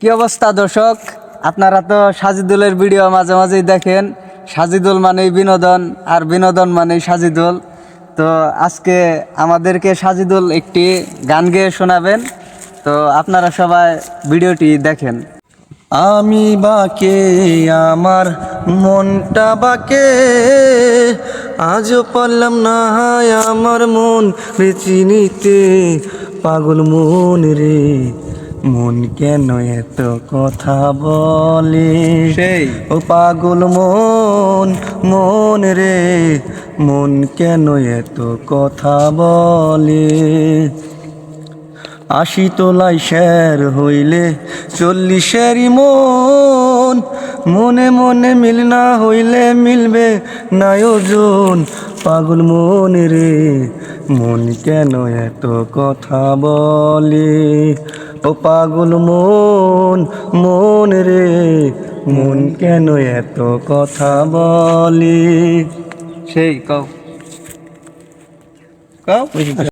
কি অবস্থা দর্শক? আপনারা তো সাজিদুলের ভিডিও মাঝে মাঝেই দেখেন। সাজিদুল মানেই বিনোদন আর বিনোদন মানেই সাজিদুল। তো আজকে আমাদেরকে সাজিদুল একটি গান গেয়ে শোনাবেন। তো আপনারা সবাই ভিডিওটি দেখেন। আমি বাকে, আমার মনটা বাকে, আজও পারলাম না আমার মন রে চিনিতে পাগল মন রে। মন কেন এত কথা বলে। সেই। ও পাগল মন মন রে মন কেন এত কথা বলে। আশি তোলাই শের হইলে চল্লিশেরই মন মনে মনে মিল না হইলে মিলবে না ওজন। পাগল মন রে মন কেন এত কথা বলে। ও পাগল মন মন রে মন কেন এত কথা বলে? সেই কও। কও